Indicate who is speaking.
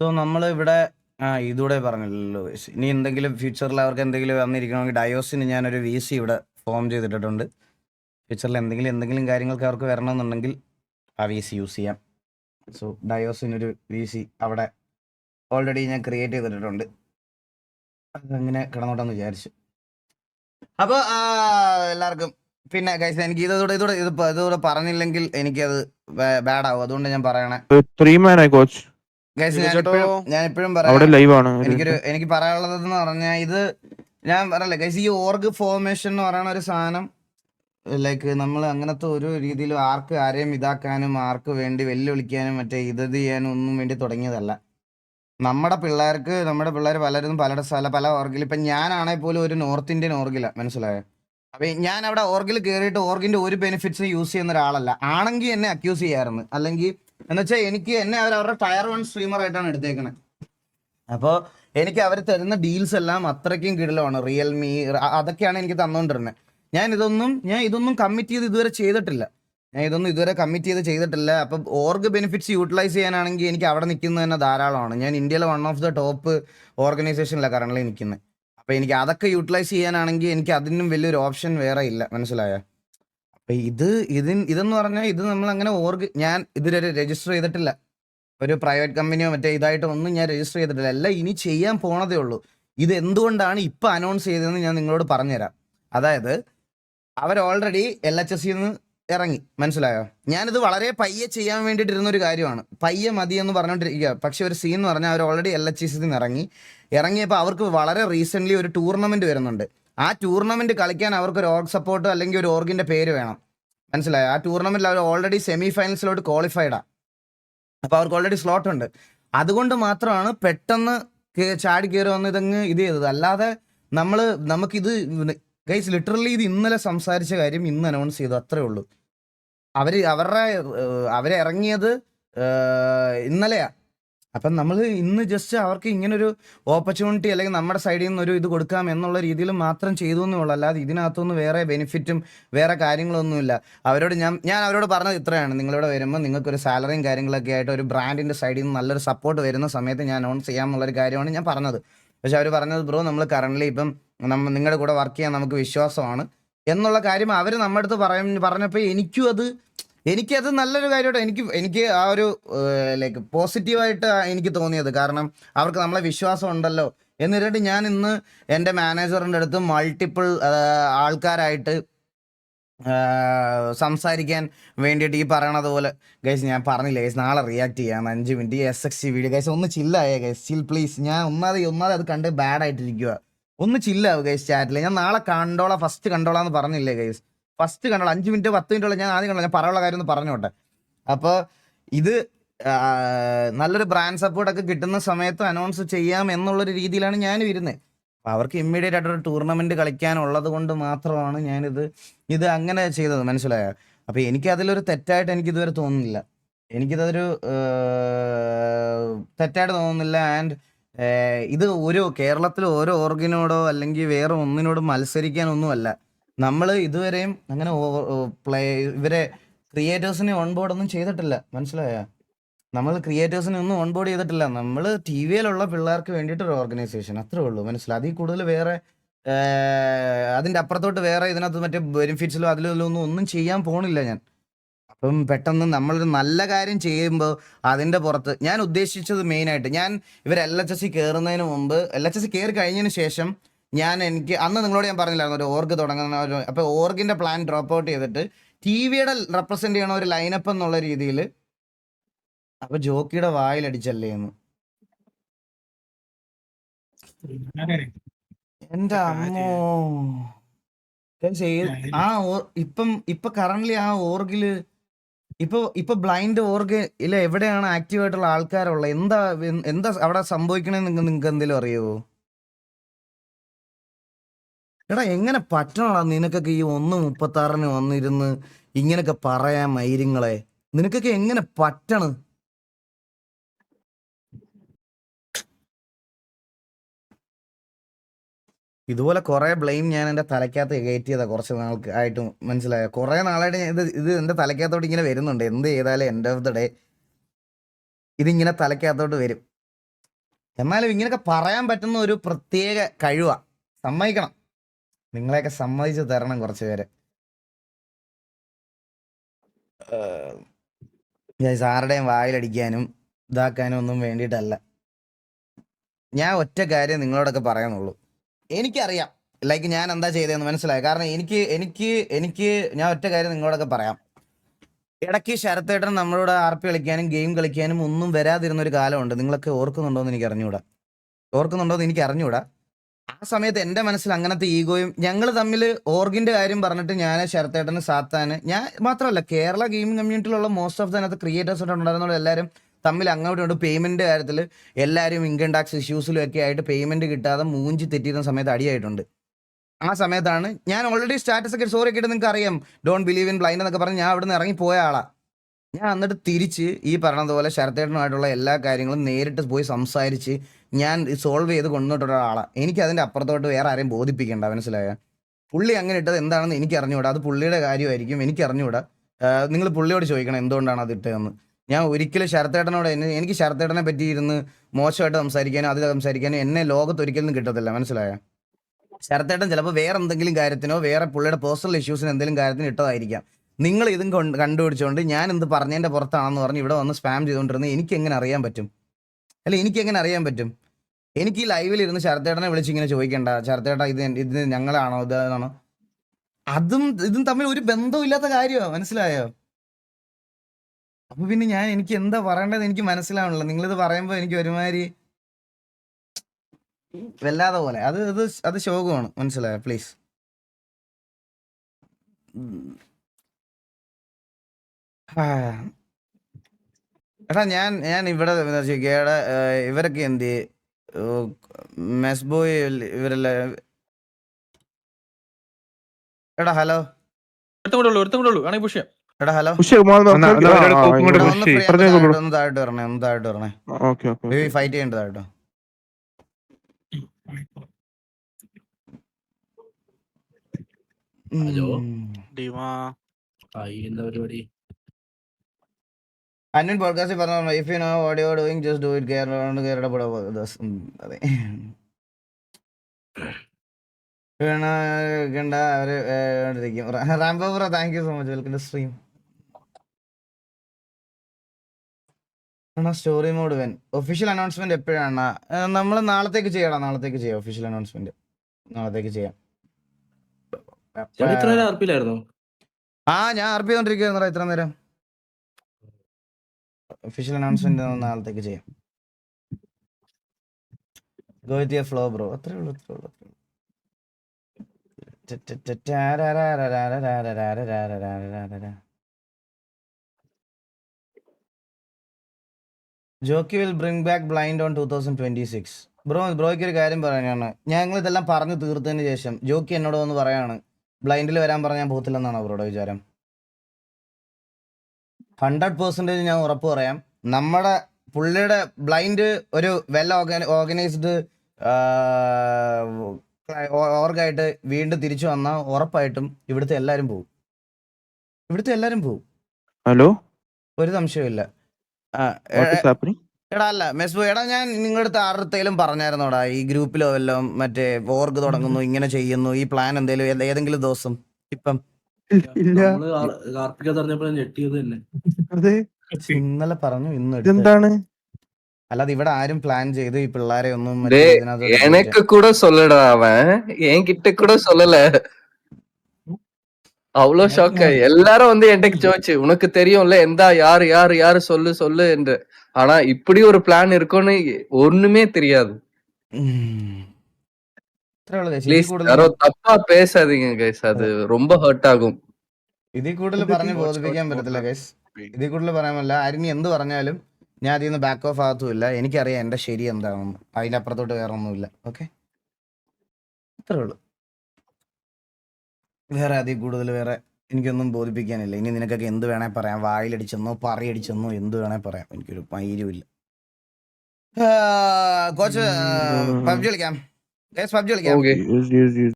Speaker 1: So നമ്മൾ ഇവിടെ ആ ഇതൂടെ പറഞ്ഞല്ലോ. ഇനി എന്തെങ്കിലും ഫ്യൂച്ചറിൽ അവർക്ക് എന്തെങ്കിലും വന്നിരിക്കണമെങ്കിൽ ഡയോസിന് ഞാനൊരു വി സി ഇവിടെ ഫോം ചെയ്തിട്ടുണ്ട് ഫ്യൂച്ചറിൽ എന്തെങ്കിലും എന്തെങ്കിലും കാര്യങ്ങൾക്ക് അവർക്ക് വരണമെന്നുണ്ടെങ്കിൽ ആ വി സി യൂസ് ചെയ്യാം. സോ ഡയോസിനൊരു വി സി അവിടെ ഓൾറെഡി ഞാൻ ക്രിയേറ്റ് ചെയ്തിട്ടുണ്ട് അതങ്ങനെ കിടന്നോട്ടെന്ന് വിചാരിച്ചു. അപ്പോൾ എല്ലാവർക്കും പിന്നെ ഗൈസ് എനിക്ക് ഇതോടെ ഇതോടെ ഇത് ഇതോടെ പറഞ്ഞില്ലെങ്കിൽ എനിക്കത് ബാഡ് അതുകൊണ്ട് ഞാൻ പറയണേ.
Speaker 2: കോച്ച്
Speaker 1: ഇപ്പോഴും പറയാം. എനിക്കൊരു എനിക്ക് പറയാനുള്ളതെന്ന് പറഞ്ഞാൽ ഇത് ഞാൻ പറയല്ലേ ഗൈസ് ഈ ഓർഗ് ഫോർമേഷൻ എന്ന് പറയുന്ന ഒരു സാധനം ലൈക്ക് നമ്മൾ അങ്ങനത്തെ ഒരു രീതിയിലും ആർക്ക് ആരെയും ഇതാക്കാനും ആർക്ക് വേണ്ടി വെല്ലുവിളിക്കാനും മറ്റേ ഇത് ചെയ്യാനും ഒന്നും വേണ്ടി തുടങ്ങിയതല്ല. നമ്മുടെ പിള്ളേർക്ക് നമ്മുടെ പിള്ളേർ പലരും പലരുടെ സ്ഥല പല ഓർഗിൽ ഇപ്പം ഞാനാണെങ്കിൽ പോലും ഒരു നോർത്ത് ഇന്ത്യൻ ഓർഗിലാണ് മനസ്സിലായോ? അപ്പൊ ഞാൻ അവിടെ ഓർഗിൽ കയറിയിട്ട് ഓർഗിന്റെ ഒരു ബെനിഫിറ്റ്സ് യൂസ് ചെയ്യുന്ന ഒരാളല്ല. ആണെങ്കിൽ എന്നെ അക്യൂസ് ചെയ്യാറുണ്ട് അല്ലെങ്കിൽ എന്ന് വെച്ചാൽ എനിക്ക് എന്നെ അവർ അവരുടെ ടയർ വൺ സ്ട്രീമർ ആയിട്ടാണ് എടുത്തേക്കണേ. അപ്പോൾ എനിക്ക് അവർ തരുന്ന ഡീൽസ് എല്ലാം അത്രയ്ക്കും കിടലമാണ്. റിയൽമി അതൊക്കെയാണ് എനിക്ക് തന്നുകൊണ്ടിരുന്നത് ഞാൻ ഇതൊന്നും ഞാൻ ഇതൊന്നും കമ്മിറ്റ് ചെയ്ത് ഇതുവരെ ചെയ്തിട്ടില്ല. ഞാൻ ഇതൊന്നും ഇതുവരെ കമ്മിറ്റ് ചെയ്ത് ചെയ്തിട്ടില്ല. അപ്പം ഓർഗ് ബെനിഫിറ്റ്സ് യൂട്ടിലൈസ് ചെയ്യാനാണെങ്കിൽ എനിക്ക് അവിടെ നിൽക്കുന്നത് തന്നെ ധാരാളമാണ്. ഞാൻ ഇന്ത്യയിലെ വൺ ഓഫ് ദ ടോപ്പ് ഓർഗനൈസേഷനിലാണ് കറണ്ട്ലി നിൽക്കുന്നത് അപ്പോൾ എനിക്ക് അതൊക്കെ യൂട്ടിലൈസ് ചെയ്യാനാണെങ്കിൽ എനിക്ക് അതിനും വലിയൊരു ഓപ്ഷൻ വേറെ ഇല്ല. മനസ്സിലായോ? ഇത് ഇതിൻ ഇതെന്ന് പറഞ്ഞാൽ ഇത് നമ്മൾ അങ്ങനെ ഓർഗ് ഞാൻ ഇതുവരെ രജിസ്റ്റർ ചെയ്തിട്ടില്ല. ഒരു പ്രൈവറ്റ് കമ്പനിയോ മറ്റേ ഇതായിട്ട് ഒന്നും ഞാൻ രജിസ്റ്റർ ചെയ്തിട്ടില്ല. എല്ലാം ഇനി ചെയ്യാൻ പോണതേ ഉള്ളൂ. ഇത് എന്തുകൊണ്ടാണ് ഇപ്പൊ അനൗൺസ് ചെയ്തതെന്ന് ഞാൻ നിങ്ങളോട് പറഞ്ഞുതരാം. അതായത് അവർ ഓൾറെഡി എൽ എച്ച് എസ് നിന്ന് ഇറങ്ങി. മനസ്സിലായോ? ഞാനിത് വളരെ പയ്യെ ചെയ്യാൻ വേണ്ടിയിട്ടിരുന്ന ഒരു കാര്യമാണ്. പയ്യെ മതി എന്ന് പറഞ്ഞുകൊണ്ടിരിക്കുക പക്ഷെ ഒരു സീൻ എന്ന് പറഞ്ഞാൽ അവർ ഓൾറെഡി എൽ എച്ച് എസ് നിന്ന് ഇറങ്ങി. ഇറങ്ങിയപ്പോൾ അവർക്ക് വളരെ റീസെന്റ്ലി ഒരു ടൂർണമെന്റ് വരുന്നുണ്ട്. ആ ടൂർണമെന്റ് കളിക്കാൻ അവർക്ക് ഒരു ഓർഗ് സപ്പോർട്ടോ അല്ലെങ്കിൽ ഒരു ഓർഗിന്റെ പേര് വേണം. മനസ്സിലായോ? ആ ടൂർണമെന്റിൽ അവർ ഓൾറെഡി സെമി ഫൈനൽസിലോട്ട് ക്വാളിഫൈഡാ അപ്പോൾ അവർക്ക് ഓൾറെഡി സ്ലോട്ട് ഉണ്ട്. അതുകൊണ്ട് മാത്രമാണ് പെട്ടെന്ന് ചാടി കയറി വന്ന് ഇതങ്ങ് ഇത് ചെയ്തത്. അല്ലാതെ നമ്മൾ നമുക്കിത് ഗൈസ് ലിറ്ററലി ഇത് ഇന്നലെ സംസാരിച്ച കാര്യം ഇന്ന് അനൗൺസ് ചെയ്തു. അത്രേ ഉള്ളൂ. അവർ അവരുടെ അവരെ ഇറങ്ങിയത് ഇന്നലെയാ. അപ്പം നമ്മൾ ഇന്ന് ജസ്റ്റ് അവർക്ക് ഇങ്ങനൊരു ഓപ്പർച്യൂണിറ്റി അല്ലെങ്കിൽ നമ്മുടെ സൈഡിൽ നിന്ന് ഒരു ഇത് കൊടുക്കാം എന്നുള്ള രീതിയിൽ മാത്രം ചെയ്തു എന്നേ ഉള്ളൂ. അല്ലാതെ ഇതിനകത്തുനിന്ന് വേറെ ബെനിഫിറ്റും വേറെ കാര്യങ്ങളൊന്നുമില്ല. അവരോട് ഞാൻ ഞാൻ അവരോട് പറഞ്ഞത് ഇത്രയാണ്. നിങ്ങളിവിടെ വരുമ്പോൾ നിങ്ങൾക്കൊരു സാലറിയും കാര്യങ്ങളൊക്കെ ആയിട്ട് ഒരു ബ്രാൻഡിന്റെ സൈഡിൽ നിന്ന് നല്ലൊരു സപ്പോർട്ട് വരുന്ന സമയത്ത് ഞാൻ ഓൺ ചെയ്യാം എന്നുള്ളൊരു കാര്യമാണ് ഞാൻ പറഞ്ഞത്. പക്ഷെ അവർ പറഞ്ഞത് ബ്രോ നമ്മൾ കറണ്ട്ലി ഇപ്പം നമ്മൾ നിങ്ങളുടെ കൂടെ വർക്ക് ചെയ്യാൻ നമുക്ക് വിശ്വാസമാണ് എന്നുള്ള കാര്യം അവർ നമ്മുടെ അടുത്ത് പറയും പറഞ്ഞപ്പോൾ എനിക്കും അത് എനിക്കത് നല്ലൊരു കാര്യമായിട്ട് എനിക്ക് എനിക്ക് ആ ഒരു ലൈക്ക് പോസിറ്റീവായിട്ട് എനിക്ക് തോന്നിയത്. കാരണം അവർക്ക് നമ്മളെ വിശ്വാസം ഉണ്ടല്ലോ. എന്നിട്ട് ഞാൻ ഇന്ന് എന്റെ മാനേജറിന്റെ അടുത്ത് മൾട്ടിപ്പിൾ ആൾക്കാരായിട്ട് സംസാരിക്കാൻ വേണ്ടിയിട്ട് ഈ പറയണത് പോലെ. ഗൈസ് ഞാൻ പറഞ്ഞില്ല ഗൈസ് നാളെ റിയാക്ട് ചെയ്യാം. അഞ്ച് minute S X C video guys ഒന്ന് ചില്ലായേ ഗൈസ് ചിൽ പ്ലീസ് ഞാൻ ഒന്നാതെ ഒന്നാതെ അത് കണ്ട് ബാഡ് ആയിട്ടിരിക്കുക ഒന്ന് ചില്ലാവും ഗൈസ് ചാറ്റിൽ ഞാൻ നാളെ കണ്ടോളാം ഫസ്റ്റ് കണ്ടോളാം എന്ന് പറഞ്ഞില്ലേ ഗൈസ് ഫസ്റ്റ് കണ്ടോളാം. അഞ്ച് മിനിറ്റ് പത്ത് മിനിറ്റ് ഞാൻ ആദ്യം കണ്ടോ ഞാൻ പറയാനുള്ള കാര്യം ഒന്ന് പറഞ്ഞോട്ടെ അപ്പോൾ ഇത് നല്ലൊരു ബ്രാൻഡ് സപ്പോർട്ട് ഒക്കെ കിട്ടുന്ന സമയത്ത് അനൗൺസ് ചെയ്യാം എന്നുള്ളൊരു രീതിയിലാണ് ഞാൻ ഇരുന്നത് അപ്പോൾ അവർക്ക് ഇമ്മീഡിയറ്റ് ആയിട്ടൊരു ടൂർണമെന്റ് കളിക്കാനുള്ളത് കൊണ്ട് മാത്രമാണ് ഞാനിത് ഇത് അങ്ങനെ ചെയ്തത്. മനസ്സിലായോ? അപ്പോൾ എനിക്ക് അതിലൊരു തെറ്റായിട്ട് എനിക്ക് ഇതുവരെ തോന്നുന്നില്ല. എനിക്കിതൊരു തെറ്റായിട്ട് തോന്നുന്നില്ല. ആൻഡ് ഇത് ഒരു കേരളത്തിലെ ഓരോ ഓർഗിനോടോ അല്ലെങ്കിൽ വേറെ ഒന്നിനോടും മത്സരിക്കാനൊന്നുമല്ല. നമ്മൾ ഇതുവരെയും അങ്ങനെ പ്ലേ ഇവരെ ക്രിയേറ്റേഴ്സിനെ ഓൺബോർഡ് ഒന്നും ചെയ്തിട്ടില്ല. മനസ്സിലായോ? നമ്മൾ ക്രിയേറ്റേഴ്സിനെ ഒന്നും ഓൺബോർഡ് ചെയ്തിട്ടില്ല. നമ്മൾ ടി വിയിലുള്ള പിള്ളേർക്ക് വേണ്ടിയിട്ട് ഒരു ഓർഗനൈസേഷൻ അത്രേ ഉള്ളൂ. മനസ്സിലായി? അതിൽ കൂടുതൽ വേറെ അതിന്റെ അപ്പുറത്തോട്ട് വേറെ ഇതിനകത്ത് മറ്റേ ബെനിഫിറ്റ്സിലോ അതിലോ ഒന്നും ഒന്നും ചെയ്യാൻ പോണില്ല ഞാൻ. അപ്പം പെട്ടെന്ന് നമ്മളൊരു നല്ല കാര്യം ചെയ്യുമ്പോൾ അതിന്റെ പുറത്ത് ഞാൻ ഉദ്ദേശിച്ചത് മെയിനായിട്ട് ഞാൻ ഇവർ എൽ എച്ച് എസ് സി കയറുന്നതിന് മുമ്പ് എൽ എച്ച് എസ് സി കയറി കഴിഞ്ഞതിന് ശേഷം ഞാൻ എനിക്ക് അന്ന് നിങ്ങളോട് ഞാൻ പറഞ്ഞില്ലായിരുന്നു ഒരു ഓർഗ് തുടങ്ങുന്ന ഒരു അപ്പോൾ ഓർഗിന്റെ പ്ലാൻ ഡ്രോപ്പ് ഔട്ട് ചെയ്തിട്ട് ടി വിയുടെ റെപ്രസെന്റ് ചെയ്യണ ഒരു ലൈനപ്പ് എന്നുള്ള രീതിയിൽ അപ്പോൾ ജോക്കിയുടെ വായിലടിച്ചല്ലേ എന്ന് എന്റെ അമ്മോ. ആ ഇപ്പം ഇപ്പൊ കറന്റ് ആ ഓർഗിൽ ഇപ്പൊ ഇപ്പൊ ബ്ലൈൻഡ് ഓർഗ് ഇല്ല എവിടെയാണ് ആക്റ്റീവ് ആയിട്ടുള്ള ആൾക്കാരുള്ളത്? എന്താ എന്താ അവിടെ സംഭവിക്കണെന്ന് നിങ്ങൾക്ക് എന്തെങ്കിലും അറിയുമോ എടാ എങ്ങനെ പറ്റണടാ നിനക്കൊക്കെ ഈ ഒന്ന് മുപ്പത്താറിന് വന്നിരുന്ന് ഇങ്ങനൊക്കെ പറയാൻ മൈര്യങ്ങളെ നിനക്കൊക്കെ എങ്ങനെ പറ്റണ്? ഇതുപോലെ കുറെ ബ്ലെയിം ഞാൻ എന്റെ തലയ്ക്കകത്ത് കയറ്റിയതാ കുറച്ച് നാൾക്ക് ആയിട്ട് മനസ്സിലായ? കുറെ നാളായിട്ട് ഇത് ഇത് എന്റെ തലയ്ക്കകത്തോട്ട് ഇങ്ങനെ വരുന്നുണ്ട്. എന്ത് ചെയ്താലും എൻഡ് ഓഫ് ദ ഡേ ഇതിങ്ങനെ തലയ്ക്കകത്തോട്ട് വരും. എന്നാലും ഇങ്ങനെയൊക്കെ പറയാൻ പറ്റുന്ന ഒരു പ്രത്യേക കഴിവാണ് സമ്മതിക്കണം. നിങ്ങളെയൊക്കെ സമ്മതിച്ച് തരണം കുറച്ച് പേര് സാറുടെയും വായിലടിക്കാനും ഇതാക്കാനും ഒന്നും വേണ്ടിയിട്ടല്ല. ഞാൻ ഒറ്റ കാര്യം നിങ്ങളോടൊക്കെ പറയാനുള്ളൂ. എനിക്കറിയാം. ലൈക്ക് ഞാൻ എന്താ ചെയ്തതെന്ന് മനസ്സിലായി. കാരണം എനിക്ക് എനിക്ക് എനിക്ക് ഞാൻ ഒറ്റ കാര്യം നിങ്ങളോടൊക്കെ പറയാം. ഇടയ്ക്ക് ശരത്തേട്ടൻ നമ്മളോട് ആർ പി കളിക്കാനും ഗെയിം കളിക്കാനും ഒന്നും വരാതിരുന്ന ഒരു കാലമുണ്ട്. നിങ്ങളൊക്കെ ഓർക്കുന്നുണ്ടോ എന്ന് എനിക്ക് അറിഞ്ഞൂടാ ഓർക്കുന്നുണ്ടോ എന്ന് എനിക്ക് അറിഞ്ഞൂടാ ആ സമയത്ത് എന്റെ മനസ്സിൽ അങ്ങനത്തെ ഈഗോയും ഞങ്ങൾ തമ്മിൽ ഓർഗിന്റെ കാര്യം പറഞ്ഞിട്ട് ഞാൻ ശരത്തേട്ടന് സാത്താന് ഞാൻ മാത്രമല്ല കേരള ഗെയിമിംഗ് കമ്മ്യൂണിറ്റിയിലുള്ള മോസ്റ്റ് ഓഫ് അതിനകത്ത് ക്രിയേറ്റേഴ്സ് ഉണ്ടായിരുന്നുള്ള എല്ലാവരും തമ്മിൽ അങ്ങോട്ടും ഇങ്ങോട്ടും പേയ്മെന്റ് കാര്യത്തിൽ എല്ലാവരും ഇൻകം ടാക്സ് ഇഷ്യൂസിലും ഒക്കെ ആയിട്ട് പേയ്മെന്റ് കിട്ടാതെ മൂഞ്ചി തെറ്റിയിരുന്ന സമയത്ത് അടിയായിട്ടുണ്ട്. ആ സമയത്താണ് ഞാൻ ഓൾറെഡി സ്റ്റാറ്റസ് ഒക്കെ സോറി ഒക്കെ ഇട്ട് നിങ്ങൾക്ക് അറിയാം. ഡോണ്ട് ബിലീവ് ഇൻ ബ്ലൈൻഡ് എന്നൊക്കെ പറഞ്ഞ് ഞാൻ അവിടെ നിന്ന് ഇറങ്ങി പോയ ആളാ. ഞാൻ എന്നിട്ട് തിരിച്ച് ഈ പറഞ്ഞതുപോലെ ശരത്തേട്ടനുമായിട്ടുള്ള എല്ലാ കാര്യങ്ങളും നേരിട്ട് പോയി സംസാരിച്ച് ഞാൻ സോൾവ് ചെയ്ത് കൊണ്ടുവന്നിട്ടുള്ള ആളാണ് എനിക്ക് അതിന്റെ അപ്പുറത്തോട്ട് വേറെ ആരെയും ബോധിപ്പിക്കേണ്ട മനസ്സിലായ? പുള്ളി അങ്ങനെ ഇട്ടത് എന്താണെന്ന് എനിക്ക് അറിഞ്ഞുകൂടാ. അത് പുള്ളിയുടെ കാര്യമായിരിക്കും എനിക്ക് അറിഞ്ഞുകൂടാ. നിങ്ങൾ പുള്ളിയോട് ചോദിക്കണം എന്തുകൊണ്ടാണ് അത് ഇട്ടതെന്ന്. ഞാൻ ഒരിക്കലും ശരത്തേട്ടനോട് എന്നെ എനിക്ക് ശരത്തേട്ടനെ പറ്റി ഇരുന്ന് മോശമായിട്ട് സംസാരിക്കാനോ അത് സംസാരിക്കാനോ എന്നെ ലോകത്ത് ഒരിക്കലും കിട്ടത്തില്ല മനസ്സിലായ? ശരത്തേട്ടൻ ചിലപ്പോൾ വേറെ എന്തെങ്കിലും കാര്യത്തിനോ വേറെ പുള്ളിയുടെ പേഴ്സണൽ ഇഷ്യൂസിന് എന്തെങ്കിലും കാര്യത്തിന് ഇട്ടതായിരിക്കാം. നിങ്ങൾ ഇതും കൊണ്ട് കണ്ടുപിടിച്ചുകൊണ്ട് ഞാൻ എന്ത് പറഞ്ഞതിന്റെ പുറത്താണെന്ന് പറഞ്ഞ് ഇവിടെ വന്ന് സ്പാം ചെയ്തുകൊണ്ടിരുന്നത് എനിക്ക് എങ്ങനെ അറിയാൻ പറ്റും? അല്ല എനിക്ക് എങ്ങനെ അറിയാൻ പറ്റും? എനിക്ക് ഈ ലൈവിൽ ഇരുന്ന് ശരത്തേട്ടനെ വിളിച്ച് ഇങ്ങനെ ചോദിക്കേണ്ട. ശരത്തേട്ട ഇത് ഇത് ഞങ്ങളാണോ? ഇതാണോ അതും ഇതും തമ്മിൽ ഒരു ബന്ധവും ഇല്ലാത്ത കാര്യമാണ് മനസ്സിലായോ? അപ്പൊ പിന്നെ ഞാൻ എനിക്ക് എന്താ പറയേണ്ടത് എനിക്ക് മനസ്സിലാവണല്ലോ. നിങ്ങളിത് പറയുമ്പോൾ എനിക്ക് ഒരുമാതിരി വല്ലാതെ പോലെ. അത് അത് അത് ശോകമാണ്. മനസ്സിലായോ? പ്ലീസ് എടാ ഞാൻ ഞാൻ ഇവിടെ ഗേടെ ഇവരൊക്കെ എന്ത് മെസ്ബോയ് ഇവരല്ലേ? എടാ ഹലോ. ഹലോ. അന്യൻ പോഡ്കാസ്റ്റിൽ പറഞ്ഞു if you know what you are doing just do it Kerala Kerala പുട അതെ. കണ്ട അവർ ഇരിക്കും. Rambo bro thank you so much welcome to stream story mode when. Official announcement എപ്പോഴാണ്? നമ്മൾ നാളത്തേക്ക് ചെയ്യണം നാളത്തേക്ക് ചെയ്യാം. ഒഫീഷ്യൽ അനൗൺസ്മെന്റ് നാളത്തേക്ക് ചെയ്യാം. ആ ഞാൻ ആർ പി ഇത്ര നേരം. ഒഫീഷ്യൽ അനൗൺസ്മെന്റ് നാളത്തേക്ക് ചെയ്യാം ഗോ വിത്ത് ഫ്ലോ ബ്രോ അത്രേ ഉള്ളൂ അത്രേ ഉള്ളൂ Jockey will bring back Blind on two thousand twenty six bro ബ്രോയ്ക്ക് ഒരു കാര്യം പറയാനാണ് ഞങ്ങൾ ഇതെല്ലാം പറഞ്ഞു തീർത്തതിന് ശേഷം ജോക്കി എന്നോട് വന്ന് പറയാണ് ബ്ലൈൻഡിൽ വരാൻ പറഞ്ഞാൽ പോകത്തില്ലെന്നാണ് ബ്രോയുടെ വിചാരം ഹൺഡ്രഡ് പെർസെന്റേജ് ഞാൻ ഉറപ്പ് പറയാം. നമ്മുടെ പുള്ളിയുടെ ബ്ലൈൻഡ് ഒരു വെൽ ഓർഗനൈസ്ഡ് ഓർഗായിട്ട് വീണ്ടും തിരിച്ചു വന്നാൽ ഉറപ്പായിട്ടും ഇവിടുത്തെ എല്ലാവരും പോകും ഇവിടുത്തെ എല്ലാവരും പോകും
Speaker 3: ഹലോ
Speaker 1: ഒരു സംശയമില്ല എടാ അല്ല മെസ്ബു എടാ ഞാൻ നിങ്ങളുടെ അടുത്ത് ആരുടെയും പറഞ്ഞായിരുന്നോടാ ഈ ഗ്രൂപ്പിലോ വല്ലതും മറ്റേ ഓർഗ് തുടങ്ങുന്നു ഇങ്ങനെ ചെയ്യുന്നു ഈ പ്ലാൻ എന്തേലും ഏത- ഏതെങ്കിലും ദിവസം ഇപ്പം?
Speaker 3: ഇല്ല
Speaker 2: ഞെട്ടിയത് തന്നെ.
Speaker 3: അതെ
Speaker 1: ഇന്നലെ പറഞ്ഞു ഇന്ന് എടുത്ത്.
Speaker 3: ഇതെന്താണ്
Speaker 1: അല്ലാതെ ഇവിടെ ആരും പ്ലാൻ ചെയ്ത് ഈ പിള്ളേരെ ഒന്നും മറ്റേ
Speaker 4: டேய்,
Speaker 1: ഇതിനകത്തോട്ട്
Speaker 4: எனக்கு கூட சொல்லடா அவன் என்கிட்ட கூட சொல்லல அவ்வளோ ஷாக் எல்லாரும் வந்து என்கிட்ட ஜோச்சு உனக்கு தெரியும்ல எந்த யாரு யாரு யாரு சொல்லு சொல்லு என்று ஆனா இப்படி ஒரு பிளான் இருக்கும்னு ஒண்ணுமே தெரியாது
Speaker 1: ഉം. ഇത്രേ ഉള്ളൂ guys. ഇതിൽ
Speaker 4: ப்ளீஸ்
Speaker 1: കൂടുതൽ
Speaker 4: யாரோ தப்பா பேசாதீங்க கைஸ் அது ரொம்ப ஹர்ட் ஆகும்
Speaker 1: ഇതിൽ കൂടുതൽ പറഞ്ഞ് ബോധിപ്പിക്കാൻ പറ്റത്തില്ല ഗൈസ് ഇതിൽ കൂടുതൽ പറയാമല്ല. ആരും എന്ത് പറഞ്ഞാലും ഞാൻ അതിൽ നിന്ന് ബാക്ക് ഓഫ് ആകത്തുമില്ല. എനിക്കറിയാം എന്റെ ശരി എന്താണെന്ന്. അതിന്റെ അപ്പുറത്തോട്ട് വേറെ ഒന്നുമില്ല ഓക്കെ അത്രേ ഉള്ളൂ. വേറെ അതിൽ കൂടുതൽ വേറെ എനിക്കൊന്നും ബോധിപ്പിക്കാനില്ല. ഇനി നിനക്കൊക്കെ എന്ത് വേണേ പറയാം. വായിലടിച്ചെന്നോ പറയടിച്ചെന്നോ എന്ത് വേണേ പറയാം. എനിക്കൊരു പൈരുമില്ല കോച്ച് പബ്ജി കളിക്കാം. പബ്ജി കളിക്കാം.